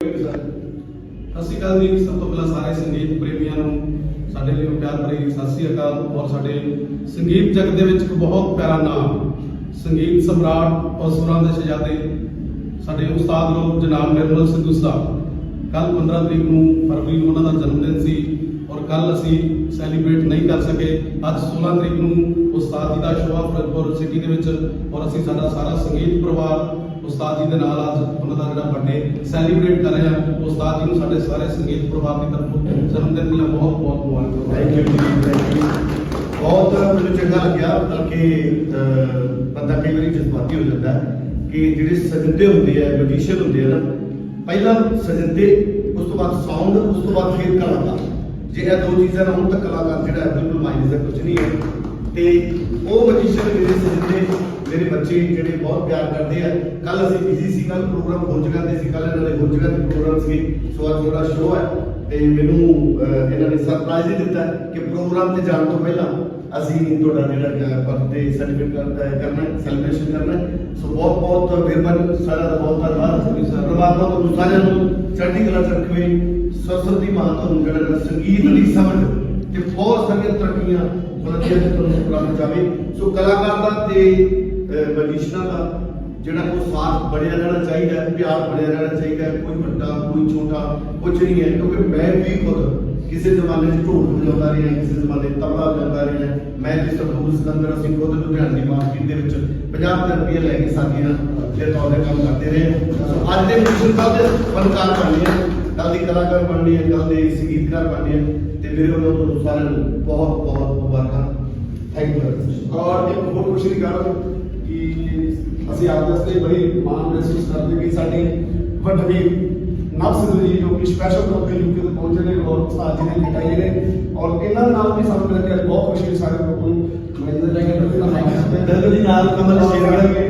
ਸਤਿ ਸ਼੍ਰੀ ਅਕਾਲ ਜੀ, ਸਭ ਤੋਂ ਪਹਿਲਾਂ ਸਾਰੇ ਸੰਗੀਤ ਪ੍ਰੇਮੀਆਂ ਨੂੰ ਸਾਡੇ ਲਈ ਪਿਆਰ ਭਰੀ ਸਤਿ ਸ਼੍ਰੀ ਅਕਾਲ ਔਰ ਸਾਡੇ ਸੰਗੀਤ ਜਗਤ ਦੇ ਵਿੱਚ ਇੱਕ ਬਹੁਤ ਪਿਆਰਾ ਨਾਮ, ਸੰਗੀਤ ਸਮਰਾਟ ਔਰ ਸੁਰਾਂ ਦੇ ਸ਼ਹਿਜ਼ਾਦੇ, ਸਾਡੇ ਉਸਤਾਦ ਲੋਕ ਜਨਾਬ ਨਿਰਮਲ ਸਿੱਧੂ ਸਾਹਿਬ। ਕੱਲ 15 ਤਰੀਕ ਨੂੰ ਫਰਵਰੀ ਨੂੰ ਉਹਨਾਂ ਦਾ ਜਨਮ ਦਿਨ ਸੀ ਔਰ ਕੱਲ ਅਸੀਂ ਸੈਲੀਬ੍ਰੇਟ ਨਹੀਂ ਕਰ ਸਕੇ, ਅੱਜ 16 ਤਰੀਕ ਨੂੰ ਉਸਤਾਦ ਜੀ ਦਾ ਸ਼ੋਅ ਆ ਫਿਰੋਜ਼ਪੁਰ ਸਿਟੀ ਦੇ ਵਿੱਚ ਔਰ ਅਸੀਂ ਸਾਡਾ ਸਾਰਾ ਸੰਗੀਤ ਪਰਿਵਾਰ ਉਸਤਾਦ ਜੀ ਦੇ ਨਾਲ ਅੱਜ ਉਹਨਾਂ ਦਾ ਜਿਹੜਾ ਬਰਥਡੇ ਸੈਲੀਬ੍ਰੇਟ ਕਰ ਰਹੇ ਹਾਂ। ਉਸਤਾਦ ਜੀ ਨੂੰ ਸਾਡੇ ਸਾਰੇ ਸੰਗੀਤ ਪਰਿਵਾਰ ਦੀ ਤਰਫੋਂ ਜਨਮ ਦਿਨ ਦੀਆਂ ਬਹੁਤ ਬਹੁਤ ਮੁਬਾਰਕਾਂ। ਥੈਂਕ ਯੂ ਥੈਂਕ ਯੂ ਬਹੁਤ ਮੈਨੂੰ ਚੰਗਾ ਲੱਗਿਆ ਬਲਕਿ ਅਹ, ਬੰਦਾ ਕਈ ਵਾਰੀ ਜਜ਼ਬਾਤੀ ਹੋ ਜਾਂਦਾ ਹੈ ਕਿ ਜਿਹੜੇ ਸਜਦੇ ਹੁੰਦੇ ਆ ਮੈਜੀਸ਼ੀਅਨ ਹੁੰਦੇ ਆ ਨਾ ਪਹਿਲਾਂ ਸਜਦੇ ਉਸ ਤੋਂ ਬਾਅਦ ਸਾਊਂਡ ਉਸ ਤੋਂ ਬਾਅਦ ਫਿਰ ਕਲਾਕਾਰ ਜੇ ਇਹ ਦੋ ਚੀਜ਼ਾਂ ਨਾ ਹੋਣ ਤਾਂ ਕਲਾਕਾਰ ਜਿਹੜਾ ਬਿਲਕੁਲ ਮਾਇਨੇ ਦਾ ਕੁਝ ਨਹੀਂ ਹੈ। ਤੇ ਉਹ ਮੈਜੀਸ਼ੀਅਨ ਮੇਰੇ ਸਜਦੇ ਮੇਰੇ ਬੱਚੇ ਜਿਹੜੇ ਬਹੁਤ ਪਿਆਰ ਕਰਦੇ ਆ ਕੱਲ ਅਸੀਂ ਬਿਜ਼ੀ ਸੀ ਕੱਲ ਪ੍ਰੋਗਰਾਮ ਹੋ ਜਗ੍ਹਾ ਤੇ ਸੀ ਕੱਲ ਇਹਨਾਂ ਦੇ ਹੋ ਜਗ੍ਹਾ ਤੇ ਪ੍ਰੋਗਰਾਮ ਸੀ ਸੋ ਅੱਜ ਮੇਰਾ ਸ਼ੋਅ ਹੈ ਤੇ ਮੈਨੂੰ ਇਹਨਾਂ ਨੇ ਸਰਪ੍ਰਾਈਜ਼ ਹੀ ਦਿੱਤਾ ਕਿ ਪ੍ਰੋਗਰਾਮ ਤੇ ਜਾਣ ਤੋਂ ਪਹਿਲਾਂ ਅਸੀਂ ਤੁਹਾਡਾ ਜਿਹੜਾ ਬਰਥਡੇ ਸੈਲੀਬ੍ਰੇਟ ਕਰਦਾ ਹੈ ਕਰਨਾ ਸੈਲੀਬ੍ਰੇਸ਼ਨ ਕਰਨਾ ਹੈ। ਸੋ ਬਹੁਤ ਬਹੁਤ ਮਿਹਰਬਾਨੀ ਸਾਰਾ ਦਾ ਬਹੁਤ ਧੰਨਵਾਦ। ਪ੍ਰਮਾਤਮਾ ਤੁਹਾਨੂੰ ਸਾਰਿਆਂ ਨੂੰ ਚੜ੍ਹਦੀ ਕਲਾ ਚ ਰੱਖਵੇ ਸਰਸਵਤੀ ਮਾਂ ਤੁਹਾਨੂੰ ਜਿਹੜਾ ਸੰਗੀਤ ਦੀ ਸਮਝ ਤੇ ਬਹੁਤ ਸਾਰੀਆਂ ਤਰੱਕੀਆਂ ਬੁਲੰਦੀਆਂ ਤੇ ਤੁਹਾਨੂੰ ਪ੍ਰਾਪਤ ਜਾਵੇ ਸੋ ਕਲਾਕਾਰ ਦਾ ਤੇ ਮੈਜੀਸ਼ੀਅਨਾਂ ਦਾ ਜਿਹੜਾ ਉਹ ਸਾਥ ਬਣਿਆ ਰਹਿਣਾ ਚਾਹੀਦਾ ਪਿਆਰ ਬਣਿਆ ਰਹਿਣਾ ਚਾਹੀਦਾ ਕੋਈ ਵੱਡਾ, ਕੋਈ ਛੋਟਾ ਕੁਝ ਨਹੀਂ ਹੈ। ਕਿਉਂਕਿ ਮੈਂ ਵੀ ਖੁਦ ਕਿਸੇ ਜ਼ਮਾਨੇ 'ਚ ਢੋਲ ਵਜਾਉਂਦਾ ਰਿਹਾ ਕਿਸੇ ਜ਼ਮਾਨੇ ਤਬਲਾ ਵਜਾਉਂਦਾ ਰਿਹਾ ਮੈਂ ਤੇ ਸਰਦੂਲ ਸਿਕੰਦਰ, ਅਸੀਂ ਖੁਦ ਲੁਧਿਆਣੇ ਦੀ ਮਾਰਕੀਟ ਦੇ ਵਿੱਚ 50 ਰੁਪਏ ਲੈ ਕੇ ਸਾਡੀਆਂ ਦੇ ਤੌਰ ਤੇ ਕੰਮ ਕਰਦੇ ਰਹੇ ਸੋ ਅੱਜ ਦੇ ਮਿਸ਼ਨ ਸਾਹਿਬ ਫਨਕਾਰ ਬਣਨੇ ਆ ਕੱਲ ਦੀ ਕਲਾਕਾਰ ਬਣਨੀ ਹੈ ਕੱਲ ਦੇ ਸੰਗੀਤਕਾਰ ਬਣਨੇ ਆ ਮੇਰੇ ਵੱਲੋਂ ਤੁਹਾਨੂੰ ਸਾਰਿਆਂ ਨੂੰ ਬਹੁਤ ਬਹੁਤ ਮੁਬਾਰਕਾਂ। ਥੈਂਕ ਯੂ ਔਰ ਇੱਕ ਹੋਰ ਖੁਸ਼ੀ ਦੀ ਗੱਲ ਕਿ ਅਸੀਂ ਆਪ ਵਾਸਤੇ ਬੜੀ ਮਾਣ ਮਹਿਸੂਸ ਕਰਦੇ ਕਿ ਸਾਡੇ ਵੱਡੇ ਨਵ ਜੀ ਜੋ ਕਿ ਸਪੈਸ਼ਲ ਤੌਰ ਤੇ ਯੂਕੇ ਤੋਂ ਪਹੁੰਚੇ ਨੇ ਔਰ ਉਸਤਾਦ ਜੀ ਨੇ ਲਿਖਾਈ ਨੇ ਔਰ ਇਹਨਾਂ ਦੇ ਨਾਲ ਵੀ ਸਾਨੂੰ ਮਿਲ ਕੇ ਬਹੁਤ ਖੁਸ਼ੀ ਹੈ ਸਾਰੇ ਲੋਕਾਂ ਨੂੰ। ਮੈਂ ਜਿਹਦਾ ਲੈ ਕੇ ਬਿਲਕੁਲ ਜੀ ਨਾਲ ਕਮਲ ਸ਼ੇਰਗਿੱਲ